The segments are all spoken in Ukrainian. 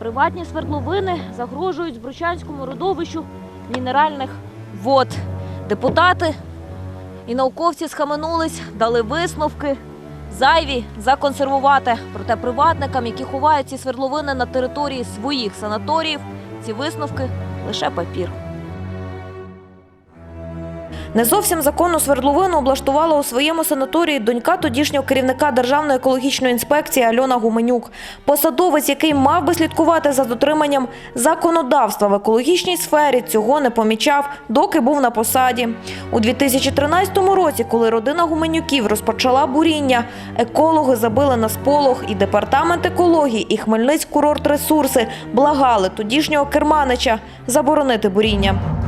Приватні свердловини загрожують Збручанському родовищу мінеральних вод. Депутати і науковці схаменулись, дали висновки. Зайві законсервувати. Проте приватникам, які ховають ці свердловини на території своїх санаторіїв, ці висновки лише папір. Не зовсім законну свердловину облаштувала у своєму санаторії донька тодішнього керівника Державної екологічної інспекції Альона Гуменюк. Посадовець, який мав би слідкувати за дотриманням законодавства в екологічній сфері, цього не помічав, доки був на посаді. У 2013 році, коли родина Гуменюків розпочала буріння, екологи забили на сполох і департамент екології, і Хмельницький курорт ресурси благали тодішнього керманича заборонити буріння.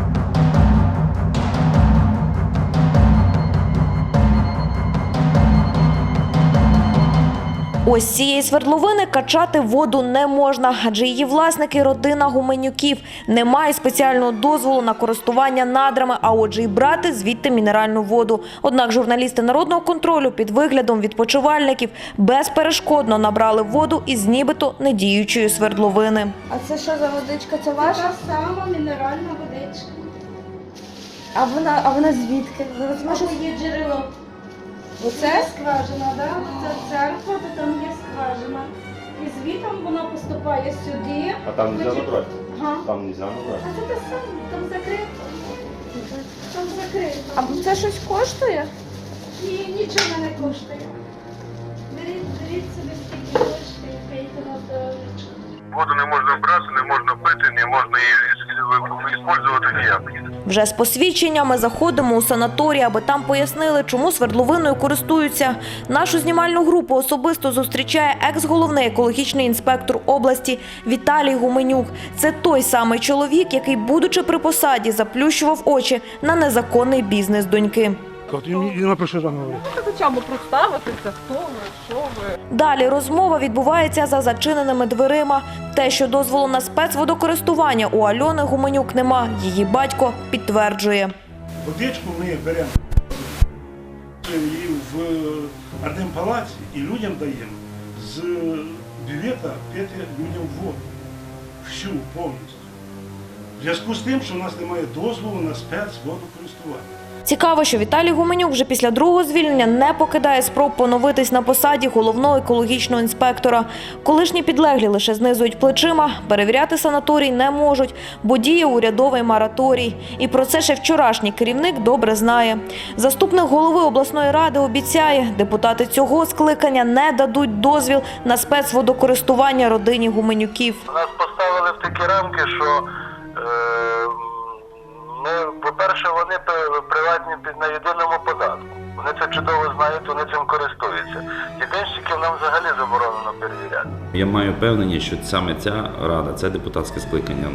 Ось цієї свердловини качати воду не можна, адже її власники – родина гуменюків. Немає спеціального дозволу на користування надрами, а отже й брати звідти мінеральну воду. Однак журналісти народного контролю під виглядом відпочивальників безперешкодно набрали воду із нібито недіючої свердловини. А це що за водичка? Це ваша? Сама мінеральна водичка. А вона, а вона звідки? Або є джерело. Оце? Скважина, да? Це церква, де там є скважина. І звітом вона поступає сюди. А там нельзя Значить, набрать? Ага. Там нельзя набрать. А це те саме, там закрито. Там закрито. А це щось коштує? І нічого не коштує. Беріть, беріть собі скільки хочете, і на здоров'ячко. Воду не можна брати, не можна пити, не можна її використовувати ніяк. Вже з посвідченнями заходимо у санаторій, аби там пояснили, чому свердловиною користуються. Нашу знімальну групу особисто зустрічає екс-головний екологічний інспектор області Віталій Гуменюк. Це той самий чоловік, який, будучи при посаді, заплющував очі на незаконний бізнес доньки. От і, і напишу там говорить. Хоча б представитися, хто ви, що ви. Далі розмова відбувається за зачиненими дверима. Те, що дозволу на спецводокористування у Альони Гуменюк нема, її батько підтверджує. Водичку ми беремо її в Артемпалаці і людям даємо з бювета пити людям воду. Всю повністю. В зв'язку з тим, що у нас немає дозволу на спецводокористування. Цікаво, що Віталій Гуменюк вже після другого звільнення не покидає спроб поновитись на посаді головного екологічного інспектора. Колишні підлеглі лише знизують плечима, перевіряти санаторій не можуть, бо діє урядовий мораторій. І про це ще вчорашній керівник добре знає. Заступник голови обласної ради обіцяє, депутати цього скликання не дадуть дозвіл на спецводокористування родині Гуменюків. Нас поставили в такі рамки, що е, ми, по-перше, вони приватні під на єдиному податку. Вони це чудово знають, вони цим користуються. Єдинщиків нам взагалі заборонено перевіряти. Я маю впевнення, що саме ця рада, це депутатське скликання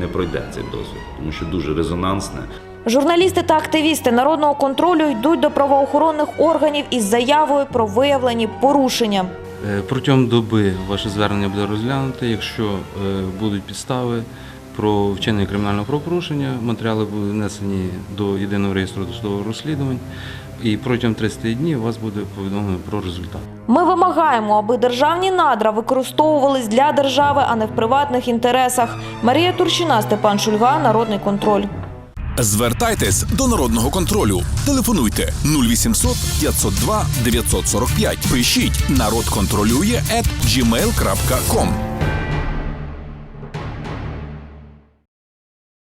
не пройде цей досвід, тому що дуже резонансне. Журналісти та активісти народного контролю йдуть до правоохоронних органів із заявою про виявлені порушення. Е, Протягом доби ваше звернення буде розглянуто. Якщо е, будуть підстави про вчинення кримінального правопорушення, матеріали будуть внесені до єдиного реєстру досудових розслідувань, і протягом 30 днів вас буде повідомлено про результат. Ми вимагаємо, аби державні надра використовувались для держави, а не в приватних інтересах. Марія Турчина, Степан Шульга, Народний контроль. Звертайтесь до народного контролю. Телефонуйте 0800 502 945. Пишіть народ контролює at gmail.com.